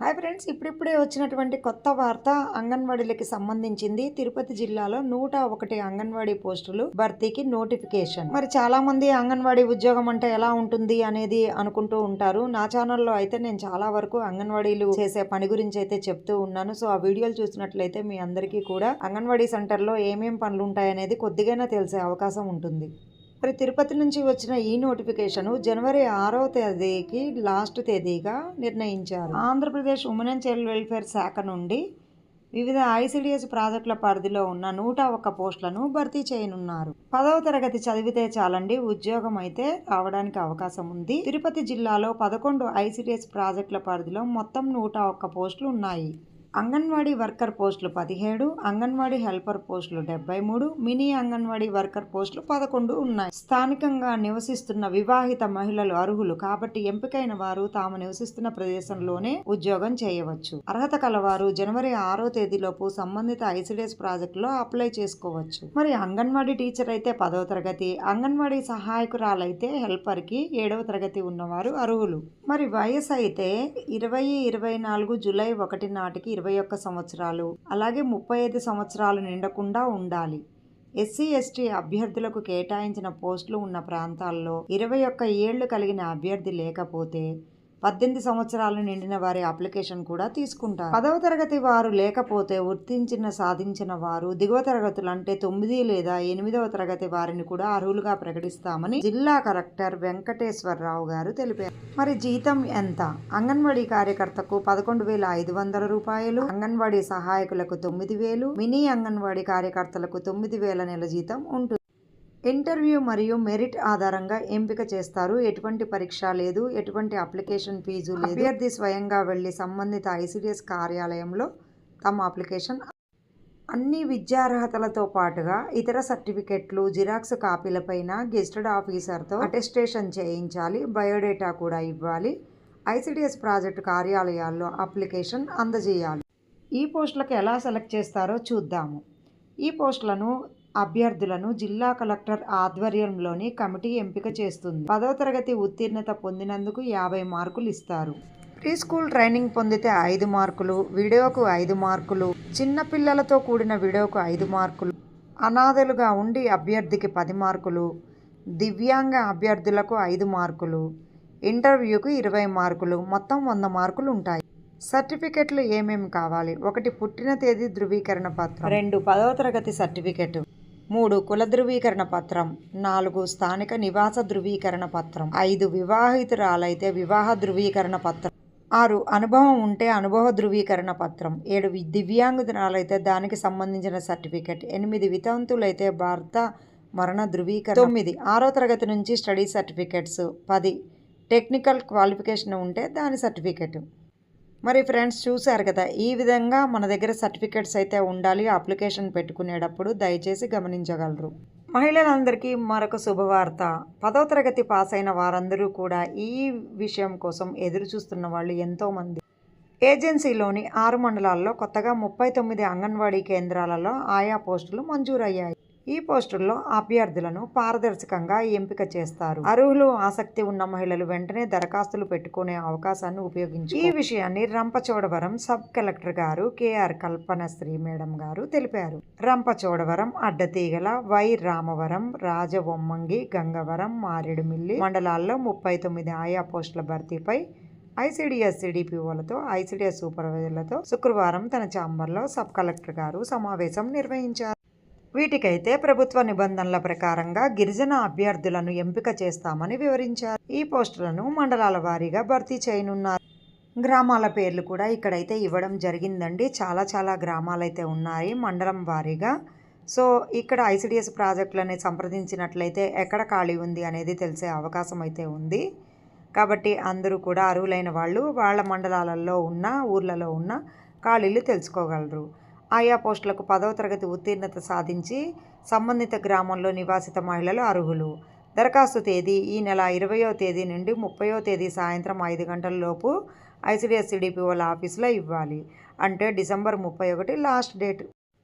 Hi friends ఇప్పుడిప్పుడే వచ్చినటువంటి కొత్త వార్త అంగన్వాడీలకి సంబంధించింది. తిరుపతి జిల్లాలో నూట ఒకటి అంగన్వాడీ పోస్టులు భర్తీకి నోటిఫికేషన్. మరి చాలా మంది అంగన్వాడీ ఉద్యోగం అంటే ఎలా ఉంటుంది అనేది అనుకుంటూ ఉంటారు. నా ఛానల్లో అయితే నేను చాలా వరకు అంగన్వాడీలు చేసే పని గురించి అయితే చెప్తూ ఉన్నాను. సో ఆ వీడియోలు చూసినట్లయితే మీ అందరికీ కూడా అంగన్వాడీ సెంటర్లో ఏమేం పనులు ఉంటాయనేది కొద్దిగైనా తెలిసే అవకాశం ఉంటుంది. మరి తిరుపతి నుంచి వచ్చిన ఈ నోటిఫికేషన్ జనవరి ఆరవ తేదీకి లాస్ట్ తేదీగా నిర్ణయించారు. Andhra Pradesh women and child welfare శాఖ నుండి వివిధ ఐసిడిఎస్ ప్రాజెక్టుల పరిధిలో ఉన్న నూట ఒక్క పోస్టులను భర్తీ చేయనున్నారు. పదవ తరగతి చదివితే చాలండి ఉద్యోగం అయితే రావడానికి అవకాశం ఉంది. తిరుపతి జిల్లాలో పదకొండు ఐసిడిఎస్ ప్రాజెక్టుల పరిధిలో మొత్తం నూట ఒక్క పోస్టులు ఉన్నాయి. అంగన్వాడీ వర్కర్ పోస్టులు పదిహేడు అంగన్వాడీ హెల్పర్ పోస్టులు డెబ్బై మూడు మినీ అంగన్వాడీ వర్కర్ పోస్టులు పదకొండు ఉన్నాయి. స్థానికంగా నివసిస్తున్న వివాహిత మహిళలు అర్హులు కాబట్టి ఎంపికైన వారు తాము నివసిస్తున్న ప్రదేశంలోనే ఉద్యోగం చేయవచ్చు. అర్హత కలవారు జనవరి ఆరో తేదీలోపు సంబంధిత ఐసిడిఎస్ ప్రాజెక్టులో అప్లై చేసుకోవచ్చు. మరి అంగన్వాడీ టీచర్ అయితే పదవ తరగతి అంగన్వాడీ సహాయకురాలైతే హెల్పర్కి ఏడవ తరగతి ఉన్నవారు అర్హులు. మరి వయసు అయితే ఇరవై ఇరవై నాలుగు జూలై ఒకటి నాటికి ఇరవై ఒక్క సంవత్సరాలు అలాగే ముప్పై ఐదు సంవత్సరాలు నిండకుండా ఉండాలి. ఎస్సీ ఎస్టీ అభ్యర్థులకు కేటాయించిన పోస్టులు ఉన్న ప్రాంతాల్లో ఇరవై ఒక్క ఏళ్ళు కలిగిన అభ్యర్థి లేకపోతే పద్దెనిమిది సంవత్సరాలు నిండిన వారి అప్లికేషన్ కూడా తీసుకుంటారు. పదవ తరగతి వారు లేకపోతే గుర్తించిన సాధించిన వారు దిగువ తరగతులు అంటే తొమ్మిది లేదా ఎనిమిదవ తరగతి వారిని కూడా అర్హులుగా ప్రకటిస్తామని జిల్లా కలెక్టర్ వెంకటేశ్వరరావు గారు తెలిపారు. మరి జీతం ఎంత? అంగన్వాడీ కార్యకర్తకు పదకొండు వేల ఐదు వందల రూపాయలు అంగన్వాడీ సహాయకులకు తొమ్మిది వేలు మినీ అంగన్వాడీ కార్యకర్తలకు తొమ్మిది వేల నెల జీతం ఉంటుంది. ఇంటర్వ్యూ మరియు మెరిట్ ఆధారంగా ఎంపిక చేస్తారు. ఎటువంటి పరీక్ష లేదు. ఎటువంటి అప్లికేషన్ ఫీజు లేదు. అభ్యర్థి స్వయంగా వెళ్ళి సంబంధిత ఐసిడిఎస్ కార్యాలయంలో తమ అప్లికేషన్ అన్ని విద్యార్హతలతో పాటుగా ఇతర సర్టిఫికెట్లు జిరాక్స్ కాపీలపైన గెస్టెడ్ ఆఫీసర్తో అటెస్టేషన్ చేయించాలి. బయోడేటా కూడా ఇవ్వాలి. ఐసిడిఎస్ ప్రాజెక్టు కార్యాలయాల్లో అప్లికేషన్ అందజేయాలి. ఈ పోస్టులకు ఎలా సెలెక్ట్ చేస్తారో చూద్దాము. ఈ పోస్టులను అభ్యర్థులను జిల్లా కలెక్టర్ ఆధ్వర్యంలోని కమిటీ ఎంపిక చేస్తుంది. పదవ తరగతి ఉత్తీర్ణత పొందినందుకు యాభై మార్కులు ఇస్తారు. ప్రీ స్కూల్ ట్రైనింగ్ పొందితే ఐదు మార్కులు వీడియోకు ఐదు మార్కులు చిన్న పిల్లలతో కూడిన వీడియోకు ఐదు మార్కులు అనాథలుగా ఉండి అభ్యర్థికి పది మార్కులు దివ్యాంగ అభ్యర్థులకు ఐదు మార్కులు ఇంటర్వ్యూకు ఇరవై మార్కులు మొత్తం వంద మార్కులు ఉంటాయి. సర్టిఫికెట్లు ఏమేమి కావాలి? ఒకటి పుట్టిన తేదీ ధృవీకరణ పత్రం. రెండు పదవ తరగతి సర్టిఫికెట్. మూడు కుల ధృవీకరణ పత్రం నాలుగు స్థానిక నివాస ధృవీకరణ పత్రం ఐదు వివాహితురాలైతే వివాహ ధృవీకరణ పత్రం ఆరు అనుభవం ఉంటే అనుభవ ధృవీకరణ పత్రం ఏడు వి- దివ్యాంగురాలైతే దానికి సంబంధించిన సర్టిఫికెట్ ఎనిమిది వితంతులైతే భర్త మరణ ధృవీకరణ తొమ్మిది ఆరో తరగతి నుంచి స్టడీ సర్టిఫికెట్స్ పది టెక్నికల్ క్వాలిఫికేషన్ ఉంటే దాని సర్టిఫికెట్. మరి ఫ్రెండ్స్ చూశారు కదా ఈ విధంగా మన దగ్గర సర్టిఫికెట్స్ అయితే ఉండాలి అప్లికేషన్ పెట్టుకునేటప్పుడు దయచేసి గమనించగలరు. మహిళలందరికీ మరొక శుభవార్త. పదో తరగతి పాస్ అయిన వారందరూ కూడా ఈ విషయం కోసం ఎదురు చూస్తున్న వాళ్ళు ఎంతోమంది. ఏజెన్సీలోని ఆరు మండలాల్లో కొత్తగా ముప్పై తొమ్మిది అంగన్వాడీ కేంద్రాలలో ఆయా పోస్టులు మంజూరయ్యాయి. ఈ పోస్టుల్లో అభ్యర్థులను పారదర్శకంగా ఎంపిక చేస్తారు. అర్హులు ఆసక్తి ఉన్న మహిళలు వెంటనే దరఖాస్తులు పెట్టుకునే అవకాశాన్ని ఉపయోగించి ఈ విషయాన్ని రంపచోడవరం సబ్ కలెక్టర్ గారు కేఆర్ కల్పనశ్రీ మేడం గారు తెలిపారు. రంపచోడవరం అడ్డతీగల వై రామవరం రాజవొమ్మంగి గంగవరం మారేడుమిల్లి మండలాల్లో ముప్పై తొమ్మిది ఆయా పోస్టుల భర్తీపై ఐసీడీఎస్ సిడిపిఓలతో ఐసీడీఎస్ సూపర్వైజర్లతో శుక్రవారం తన ఛాంబర్లో సబ్ కలెక్టర్ గారు సమావేశం నిర్వహించారు. వీటికైతే ప్రభుత్వ నిబంధనల ప్రకారంగా గిరిజన అభ్యర్థులను ఎంపిక చేస్తామని వివరించారు. ఈ పోస్టులను మండలాల వారీగా భర్తీ చేయనున్నారు. గ్రామాల పేర్లు కూడా ఇక్కడైతే ఇవ్వడం జరిగిందండి. చాలా చాలా గ్రామాలైతే ఉన్నాయి మండలం వారీగా. సో ఇక్కడ ఐసిడిఎస్ ప్రాజెక్టులని సంప్రదించినట్లయితే ఎక్కడ ఖాళీ ఉంది అనేది తెలిసే అవకాశం అయితే ఉంది. కాబట్టి అందరూ కూడా అర్హులైన వాళ్ళు వాళ్ళ మండలాలలో ఉన్న ఊర్లలో ఉన్న ఖాళీలు తెలుసుకోగలరు. ఆయా పోస్టులకు పదవ తరగతి ఉత్తీర్ణత సాధించి సంబంధిత గ్రామంలో నివాసిత మహిళలు అర్హులు. దరఖాస్తు తేదీ ఈ నెల ఇరవయో తేదీ నుండి ముప్పయో తేదీ సాయంత్రం ఐదు గంటల లోపు ఐసిడిఎస్ సిడిపిఓల ఆఫీసులో ఇవ్వాలి. అంటే డిసెంబర్ ముప్పై ఒకటి లాస్ట్ డేట్.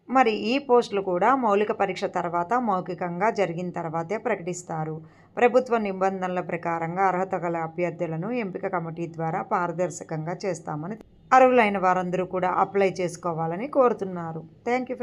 మరి ఈ పోస్టులు కూడా మౌలిక పరీక్ష తర్వాత మౌఖికంగా జరిగిన తర్వాతే ప్రకటిస్తారు. ప్రభుత్వ నిబంధనల ప్రకారంగా అర్హత గల అభ్యర్థులను ఎంపిక కమిటీ ద్వారా పారదర్శకంగా చేస్తామని అర్హులైన వారందరూ కూడా అప్లై చేసుకోవాలని కోరుతున్నారు. Thank you